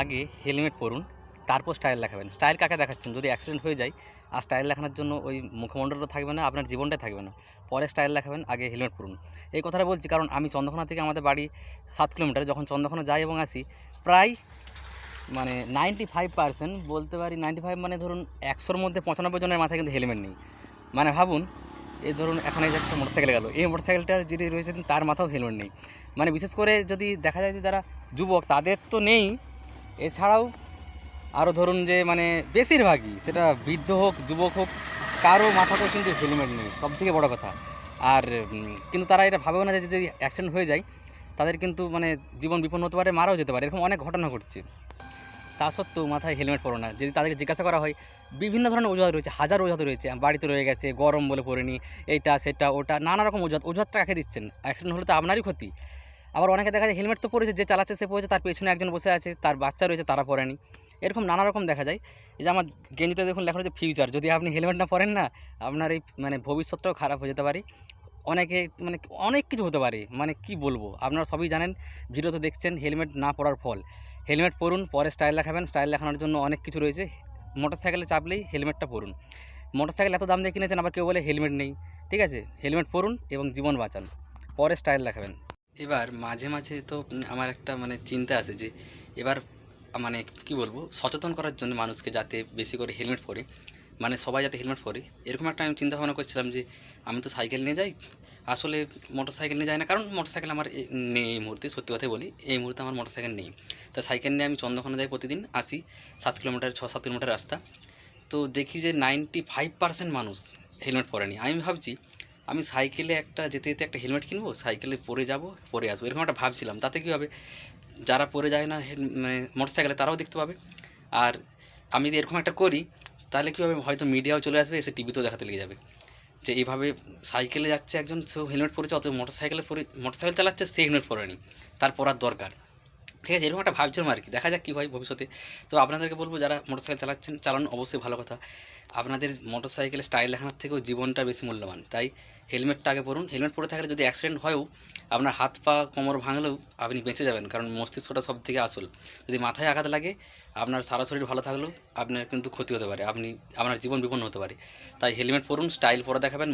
আগে হেলমেট পরুন, তারপর স্টাইল দেখাবেন। স্টাইল কাকে দেখাচ্ছেন? যদি অ্যাক্সিডেন্ট হয়ে যায়, আর স্টাইল দেখানোর জন্য ওই মুখমণ্ডলটা থাকবে না, আপনার জীবনটাই থাকবে না। পরে স্টাইল দেখাবেন, আগে হেলমেট পরুন। এই কথাটা বলছি কারণ আমি চন্দ্রকোনা থেকে আমাদের বাড়ি সাত কিলোমিটার, যখন চন্দ্রকোনা যাই এবং আসি, প্রায় মানে নাইনটি ফাইভ পার্সেন্ট বলতে পারি নাইনটি ফাইভ মানে ধরুন একশোর মধ্যে পঁচানব্বই জনের মাথায় কিন্তু হেলমেট নেই। মানে ভাবুন এই ধরুন এখন এই যে একটা মোটরসাইকেল গেল, এই মোটরসাইকেলটার যিনি রয়েছেন, তার মাথাও হেলমেট নেই। মানে বিশেষ করে যদি দেখা যায় যে যারা যুবক, তাদের তো নেই এছাড়াও আরও ধরুন যে মানে বেশিরভাগই, সেটা বৃদ্ধ হোক, যুবক হোক, কারও মাথাতেও কিন্তু হেলমেট নেই সব থেকে বড়ো কথা। আর কিন্তু তারা এটা ভাবেও না যে, যদি অ্যাক্সিডেন্ট হয়ে যায়, তাদের কিন্তু মানে জীবন বিপন্ন হতে পারে, মারাও যেতে পারে, এরকম অনেক ঘটনা ঘটছে। তা সত্ত্বেও মাথায় হেলমেট পরো না। যদি তাদেরকে জিজ্ঞাসা করা হয়, বিভিন্ন ধরনের অজুহাত রয়েছে, হাজার অজুহাত রয়েছে, বাড়িতে রয়ে গেছে, গরম বলে পড়েনি, এইটা, সেটা, ওটা, নানা রকম অজুহাত, অজুহাতটা কাকে দিচ্ছেন? অ্যাক্সিডেন্ট হলে তো আপনারই ক্ষতি। আবার অনেকে দেখা যায় হেলমেট তো পরেছে, যে চালাচ্ছে সে পড়েছে তার পেছনে একজন বসে আছে, তার বাচ্চা রয়েছে, তারা পরেনি এরকম নানা রকম দেখা যায়। এই যে আমার গেঞ্জিতে দেখুন লেখা রয়েছে ফিউচার যদি আপনি হেলমেট না পরেন না, আপনার এই মানে ভবিষ্যৎটাও খারাপ হয়ে যেতে পারে। অনেকে মানে অনেক কিছু হতে পারে মানে কি বলব? আপনারা সবই জানেন ভিডিও তো দেখছেন হেলমেট না পরার ফল। হেলমেট পরুন, পরে স্টাইল দেখাবেন স্টাইল দেখানোর জন্য অনেক কিছু রয়েছে। মোটর সাইকেলে চাপলেই হেলমেটটা পরুন। মোটর সাইকেল এত দাম দিয়ে কিনেছেন, আবার কেউ বলে হেলমেট নেই। ঠিক আছে? হেলমেট পরুন এবং জীবন বাঁচান। পরে স্টাইল দেখাবেন। এবার মাঝে মাঝে তো আমার একটা মানে চিন্তা আছে যে, এবার মানে কি বলব, সচেতন করার জন্য মানুষকে যাতে বেশি করে হেলমেট পরে মানে সবাই যাতে হেলমেট পরে, এরকম একটা আমি চিন্তা ভাবনা করছিলাম যে, আমি তো সাইকেল নিয়ে যাই, আসলে মোটর সাইকেল নিয়ে যাই না, কারণ মোটর সাইকেল আমার নেই এই মুহূর্তে, সত্যি কথাই বলি, এই মুহূর্তে আমার মোটর সাইকেল নেই। তা সাইকেল নিয়ে আমি চন্দ্রকোনা যাই প্রতিদিন, আসি সাত কিলোমিটার, ছ, সাত কিলোমিটার রাস্তা, তো দেখি যে নাইনটি ফাইভ পার্সেন্ট মানুষ হেলমেট পরেনি। আমি ভাবছি আমি সাইকেলে একটা যেতে যেতে একটা হেলমেট কিনবো, সাইকেলে পরে যাব, পরে আসব, এরকম একটা ভাবছিলাম। তাতে কী হবে? যারা পরে যায় না মানে মোটর সাইকেলে তারাও দেখতে পাবে। আর আমি যদি এরকম একটা করি, তাহলে কী হবে? হয়তো মিডিয়াও চলে আসবে, এসে টিভিতেও দেখাতে লেগে যাবে। যে এইভাবে সাইকেলে যাচ্ছে একজন সেও হেলমেট পরেছে অত মোটর সাইকেলে পরে মোটর সাইকেল চালাচ্ছে, সে হেলমেট পরেনি। তার পরার দরকার। ঠিক আছে, এরকম একটা ভাবছিলাম আর কি। দেখা যাক কী হয় ভবিষ্যতে। তো আপনাদেরকে বলব, যারা মোটরসাইকেল চালাচ্ছেন, চালানো অবশ্যই ভালো কথা। আপনাদের মোটরসাইকেলের স্টাইল দেখানোর থেকেও জীবনটা বেশি মূল্যবান। তাই হেলমেটটা আগে পরুন। হেলমেট পরে থাকলে যদি অ্যাক্সিডেন্ট হয়ও, আপনার হাত পা কোমর ভাঙলেও আপনি বেঁচে যাবেন। কারণ মস্তিষ্কটা সব থেকে আসল। যদি মাথায় আঘাত লাগে, আপনার সারা শরীর ভালো থাকলেও আপনার কিন্তু ক্ষতি হতে পারে। আপনি, আপনার জীবন বিপন্ন হতে পারে। তাই হেলমেট পরুন, স্টাইল পরে দেখাবেন।